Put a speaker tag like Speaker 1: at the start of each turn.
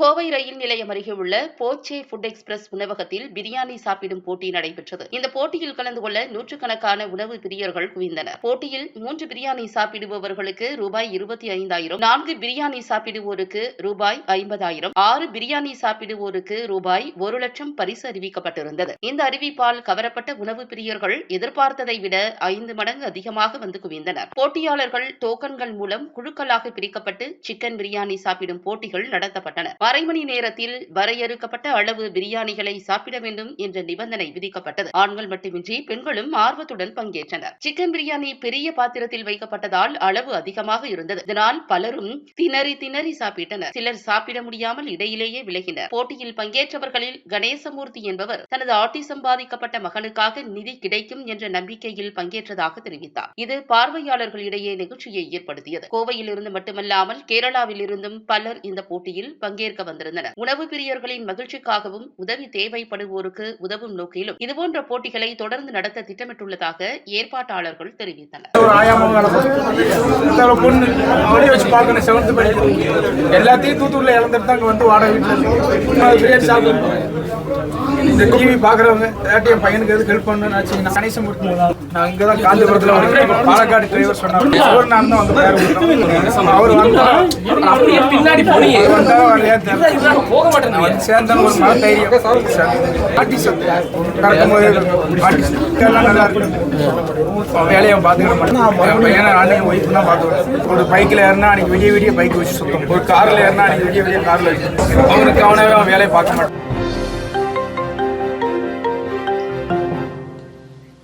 Speaker 1: கோவை ரயில் நிலையம் அருகே உள்ள போச்சே ஃபுட் எக்ஸ்பிரஸ் உணவகத்தில் பிரியாணி சாப்பிடும் போட்டி நடைபெற்றது. இந்த போட்டியில் கலந்து கொள்ள நூற்றுக்கணக்கான உணவு பிரியர்கள் குவிந்தனர். போட்டியில் மூன்று பிரியாணி சாப்பிடுபவர்களுக்கு ரூபாய் இருபத்தி ஐந்தாயிரம் நான்கு பிரியாணி சாப்பிடுவோருக்கு ரூபாய் ஐம்பதாயிரம் ஆறு பிரியாணி சாப்பிடுவோருக்கு ரூபாய் ஒரு லட்சம் பரிசு அறிவிக்கப்பட்டிருந்தது. இந்த அறிவிப்பால் கவரப்பட்ட உணவு பிரியர்கள் எதிர்பார்த்ததை விட ஐந்து மடங்கு அதிகமாக வந்து குவிந்தனர். போட்டியாளர்கள் டோக்கன்கள் மூலம் குழுக்களாக பிரிக்கப்பட்டு சிக்கன் பிரியாணி சாப்பிடும் போட்டிகள் நடத்தப்பட்டன. அரை மணி நேரத்தில் வரையறுக்கப்பட்ட அளவு பிரியாணிகளை சாப்பிட வேண்டும் என்ற நிபந்தனை விதிக்கப்பட்டது. ஆண்கள் மட்டுமின்றி பெண்களும் ஆர்வத்துடன் பங்கேற்றனர். சிக்கன் பிரியாணி பெரிய பாத்திரத்தில் வைக்கப்பட்டதால் அளவு அதிகமாக இருந்தது. இதனால் பலரும் திணறி திணறி சாப்பிட்டனர். சிலர் சாப்பிட முடியாமல் இடையிலேயே விலகினர். போட்டியில் பங்கேற்றவர்களில் கணேசமூர்த்தி என்பவர் தனது ஆட்டிசம் பாதிக்கப்பட்ட மகனுக்காக நிதி கிடைக்கும் என்ற நம்பிக்கையில் பங்கேற்றதாக தெரிவித்தார். இது பார்வையாளர்களிடையே நெகிழ்ச்சியை ஏற்படுத்தியது. கோவையில் இருந்து மட்டுமல்லாமல் கேரளாவில் இருந்தும் பலர் இந்த போட்டியில் பங்கேற்க வந்திருந்தனர். உணவு பிரியர்களின் மகிழ்ச்சிக்காகவும் உதவி தேவைப்படுவோருக்கு உதவும் நோக்கிலும் இதுபோன்ற போட்டிகளை தொடர்ந்து நடத்த திட்டமிட்டுள்ளதாக ஏற்பாட்டாளர்கள் தெரிவித்தனர்.
Speaker 2: எல்லாத்தையும் தூத்துக்குள்ள இழந்துட்டு தான் வந்து வாடகை வீட்டில் பிரியாணி இந்த டிவி பார்க்குறவங்க ஏதாட்டி என் பையனுக்கு எதுக்கு ஹெல்ப் பண்ணணும்னு ஆச்சுங்கன்னா கணேசமூர்த்தி நான் இங்கே தான் காந்திபுரத்தில் வந்து பாலக்காடு டிரைவர் சொன்னார். சிவன் தான் வந்து. அவர்
Speaker 3: பின்னாடி
Speaker 2: அவர் தெரியல
Speaker 3: போக மாட்டேன்
Speaker 2: நான் ஒரு மன தைரியம் ஆர்டிஸ்ட் கறக்கும்போது ஆர்டிஸ்ட் எல்லாம் நல்லா இருக்கு வேலையை பார்த்துக்கிற மாட்டேன் பையனை அன்னைக்கு ஒய்ஃப் தான் பார்த்துக்கிறேன் ஒரு பைக்கில் ஏறினா அன்னைக்கு விடிய விடிய பைக் வச்சு சுத்தம் ஒரு காரில் ஏறினா அன்னைக்கு விடிய விடிய காரில் அவனுக்கு அவனே அவன் வேலையை பார்க்க மாட்டான்.